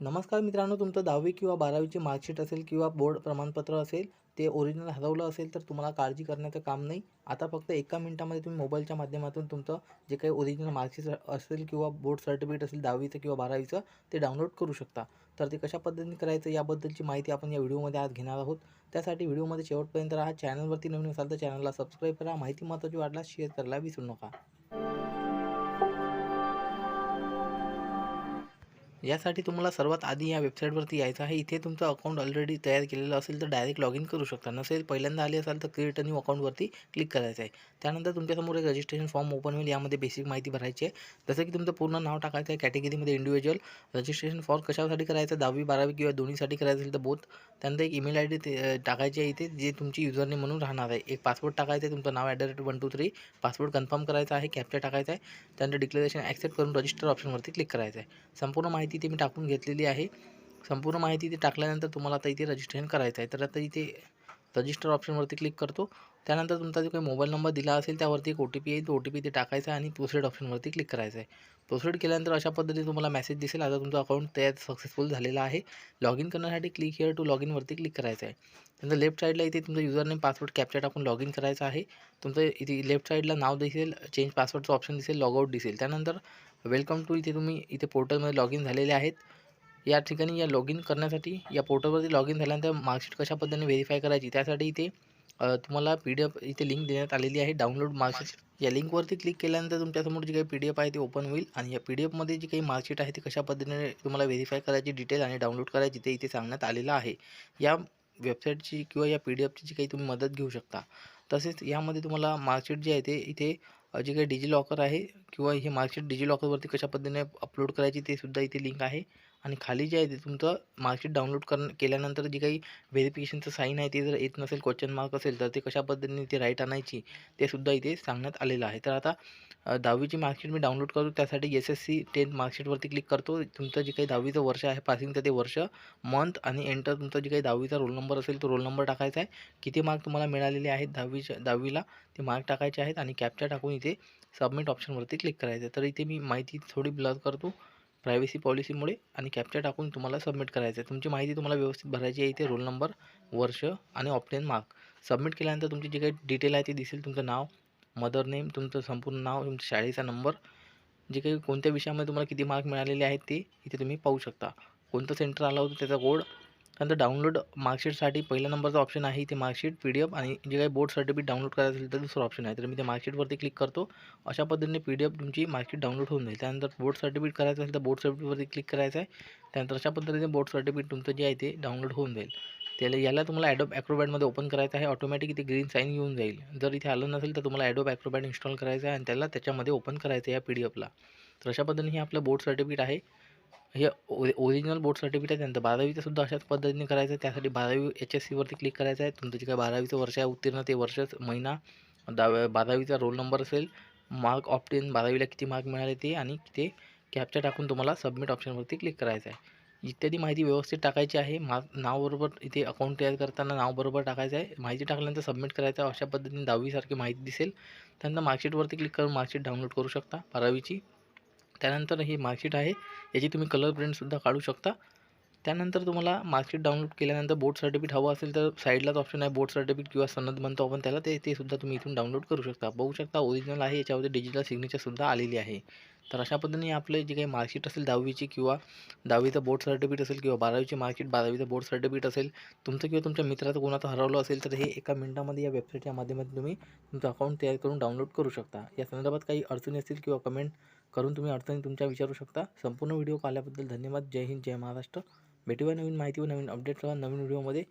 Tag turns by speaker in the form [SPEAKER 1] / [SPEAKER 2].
[SPEAKER 1] नमस्कार मित्रांनो तुमचं दहावी किंवा बारावीची मार्कशीट असेल किंवा बोर्ड प्रमाणपत्र असेल ते ओरिजिनल हरवलं असेल तर तुम्हाला काळजी करण्याचं काम नाही. आता फक्त एका मिनिटामध्ये तुम्ही मोबाईलच्या माध्यमातून तुमचं जे काही ओरिजिनल मार्कशीट असेल किंवा बोर्ड सर्टिफिकेट असेल दहावीचं किंवा बारावीचं ते डाउनलोड करू शकता. तर ते कशा पद्धतीने करायचं याबद्दलची माहिती आपण या व्हिडिओमध्ये आज घेणार आहोत. त्यासाठी व्हिडिओमध्ये शेवटपर्यंत राहा. चॅनलवरती नवीन असाल तर चॅनलला सबस्क्राईब करा. माहिती महत्त्वाची वाटल्यास शेअर करायला विसरू नका. यासाठी तुम्हाला सर्वात आधी या वेबसाईटवरती यायचं आहे. इथे तुमचं अकाउंट ऑलरेडी तयार केलेलं असेल तर डायरेक्ट लॉग इन करू शकता. नसेल पहिल्यांदा आले असाल तर क्रिएट न्यू अकाउंटवरती क्लिक करायचं आहे. त्यानंतर तुमच्यासमोर एक रजिस्ट्रेशन फॉर्म ओपन होईल. यामध्ये बेसिक माहिती भरायची आहे. जसं की तुमचं पूर्ण नाव टाकायचं आहे. कॅटेगरीमध्ये इंडिव्हिज्युअल रजिस्ट्रेशन फॉर्म कशासाठी करायचं दहावी बारावी किंवा दोन्हीसाठी करायचं असेल तर बोथ त्यानंतर एक ईमेल आय डी टाकायची आहे इथे जे तुमची युजरने म्हणून राहणार आहे. एक पासवर्ड टाकायचं आहे. तुमचं नाव at the rate one two three password confirm करायचा आहे. कॅप्चर टाकायचा आहे. त्यानंतर डिक्लेरेशन ॲक्सेप्ट करून रजिस्टर ऑप्शनवरती क्लिक करायचं आहे. संपूर्ण माहिती इथे मी टाकून घेतलेली आहे. संपूर्ण माहिती इथे टाकल्यानंतर तुम्हाला आता इथे रजिस्ट्रेशन करायचं आहे. तर आता इथे रजिस्टर ऑप्शनवरती क्लिक करतो. त्यानंतर तुमचा जो काही मोबाईल नंबर दिला असेल त्यावरती एक ओ टी पी येईल तो ओ टी पी इथे टाकायचा आहे आणि प्रोसेड ऑप्शनवरती क्लिक करायचं आहे. प्रोसेड केल्यानंतर अशा पद्धतीने तुम्हाला मेसेज दिसेल. आता तुमचं अकाउंट तयार सक्सेसफुल झालेला आहे. लॉग इन करण्यासाठी क्लिक हिअर टू लॉग इनवरती क्लिक करायचं आहे. त्यानंतर लेफ्ट साईडला इथे तुमचा युजर नेम पासवर्ड कॅप्चर टाकून लॉग इन करायचं आहे. तुमचं इथे लेफ्ट साईडला नाव दिसेल चेंज पासवर्डचं ऑप्शन दिसेल लॉगआउट दिसेल. त्यानंतर वेलकम टू इथे तुम्ही इथे पोर्टलमध्ये लॉग इन झालेले आहेत. या ठिकाणी या लॉग इन करण्यासाठी या पोर्टलवरती लॉग इन झाल्यानंतर मार्कशीट कशा पद्धतीने व्हेरीफाय करायची त्यासाठी इथे तुम्हाला पी डी एफ इथे लिंक देण्यात आलेली आहे. डाउनलोड मार्कशीट या लिंकवरती क्लिक केल्यानंतर तुमच्यासमोर जी काही पी डी एफ आहे ते ओपन होईल आणि या पी डी एफमध्ये जी काही मार्कशीट आहे ती कशा पद्धतीने तुम्हाला व्हेरीफाय करायची डिटेल आणि डाउनलोड करायची ते इथे सांगण्यात आलेलं आहे. या वेबसाईटची किंवा या पी डी एफची जी काही तुम्ही मदत घेऊ शकता तसेच यामध्ये तुम्हाला मार्कशीट जे आहे ते इथे जे काही डिजिलॉकर आहे किंवा हे मार्कशीट डिजिलॉकरवरती कशा पद्धतीने अपलोड करायची ते सुद्धा इथे लिंक आहे. आणि खाली जे आहे ते तुमचं मार्कशीट डाउनलोड कर केल्यानंतर जी काही व्हेरिफिकेशनचं साईन आहे ते जर येत नसेल क्वेश्चन मार्क असेल तर ते कशा पद्धतीने ते राईट आणायची ते सुद्धा इथे सांगण्यात आलेलं आहे. तर आता दहावीची मार्कशीट मी डाउनलोड करतो त्यासाठी एस एस सी टेन्थ मार्कशीटवरती क्लिक करतो. तुमचं जे काही दहावीचं वर्ष आहे पासिंगचं ते वर्ष मंथ आणि एंटर तुमचा जे काही दहावीचा रोल नंबर असेल तो रोल नंबर टाकायचा आहे. किती मार्क तुम्हाला मिळालेले आहेत दहावीच्या दहावीला ते मार्क टाकायचे आहेत आणि कॅप्चा टाकून इथे सबमिट ऑप्शनवरती क्लिक करायचं आहे. तर इथे मी माहिती थोडी ब्लर करतो. प्रायव्हसी पॉलिसीमुळे आणि कॅप्चा टाकून तुम्हाला सबमिट करायचं आहे तुमची माहिती तुम्हाला व्यवस्थित भरायची आहे. इथे रोल नंबर वर्ष आणि ऑप्टेन मार्क सबमिट केल्यानंतर तुमची जी काही डिटेल आहे ती दिसेल. तुमचं नाव मदर नेम तुमचं संपूर्ण नाव तुमच्या शाळेचा नंबर जे काही कोणत्या विषयामध्ये तुम्हाला किती मार्क मिळालेले आहेत ते इथे तुम्ही पाहू शकता. कोणतं सेंटर आलं होतं त्याचा कोड त्यानंतर डाउनलोड मार्कशीटसाठी पहिल्या नंबरचा ऑप्शन आहे इथे मार्कशीट पी डी एफ आणि जे काही बोर्ड सर्टिफिकेट डाउनलोड करायचं असेल तर दुसरा ऑप्शन आहे. तर मी त्या मार्कशीटवरती क्लिक करतो. अशा पद्धतीने पी डी एफ तुमची मार्कशीट डाउनलोड होऊन जाईल. त्यानंतर बोर्ड सर्टिफिकेट करायचं असेल तर बोर्ड सर्टिफिकेटवरती क्लिक करायचं आहे. त्यानंतर अशा पद्धतीने बोर्ड सर्टिफिकेट तुमचं जे आहे ते डाउनलोड होऊन जाईल. त्याला याला तुम्हाला ॲडोब ॲक्रोबॅटमध्ये ओपन करायचं आहे. ऑटोमॅटिक इथे ग्रीन साईन येऊन जाईल. जर इथे आलं नसेल तर तुम्हाला ॲडोब ॲक्रोबॅट इन्स्टॉल करायचं आहे आणि त्याला त्याच्यामध्ये ओपन करायचं आहे या पी डी एफला तर अशा पद्धतीने हे आपलं बोर्ड सर्टिफिकेट आहे. हे ओ ओरिजिनल बोर्ड सर्टिफिकेट आहे. त्यानंतर बारावीचं सुद्धा अशाच पद्धतीने करायचं आहे. त्यासाठी बारावी एच एस सीवरती क्लिक करायचं आहे. तुमचं जे काय बारावीचं वर्ष आहे उत्तीर्ण ते वर्ष महिना दहाव्या बारावीचा रोल नंबर असेल मार्क ऑप्टेन बारावीला किती मार्क मिळाले ते आणि ते कॅप्चा टाकून तुम्हाला सबमिट ऑप्शनवरती क्लिक करायचं आहे. इत्यादी माहिती व्यवस्थित टाकायची आहे. मा नावबरोबर इथे अकाउंट तयार करताना नावबरोबर टाकायचं आहे. माहिती टाकल्यानंतर सबमिट करायचं आहे. अशा पद्धतीने दहावीसारखी माहिती दिसेल. त्यानंतर मार्कशीटवरती क्लिक करून मार्कशीट डाउनलोड करू शकता. बारावीची त्यानंतर ही मार्कशीट आहे याची तुम्ही कलर प्रिंटसुद्धा काढू शकता. त्यानंतर तुम्हाला मार्कशीट डाउनलोड केल्यानंतर बोर्ड सर्टिफिकेट हवं असेल तर साईडलाच ऑप्शन आहे बोर्ड सर्टिफिकेट किंवा सनद म्हणतो आपण त्याला ते ते सुद्धा तुम्ही इथून डाउनलोड करू शकता. बघू शकता ओरिजिनल आहे याच्यावरती डिजिटल सिग्नेचरसुद्धा आलेली आहे. तर अशा पद्धतीने आपले जे काही मार्कशीट असेल दहावीची किंवा दहावीचं बोर्ड सर्टिफिकेट असेल किंवा बारावीची मार्कशीट बारावीचं बोर्ड सर्टिफिकेट असेल तुमचं किंवा तुमच्या मित्राचं कोणाचं हरवलं असेल तर हे एका मिनिटामध्ये या वेबसाईटच्या माध्यमातून तुम्ही तुमचं अकाउंट तयार करून डाउनलोड करू शकता. या संदर्भात काही अडचणी असतील किंवा कमेंट करून तुम्ही अडचणी तुमच्या विचारू शकता. संपूर्ण व्हिडिओ पाहिल्याबद्दल धन्यवाद. जय हिंद जय महाराष्ट्र. भेटूया नवीन माहिती व नवीन अपडेट्स नवीन व्हिडिओमध्ये.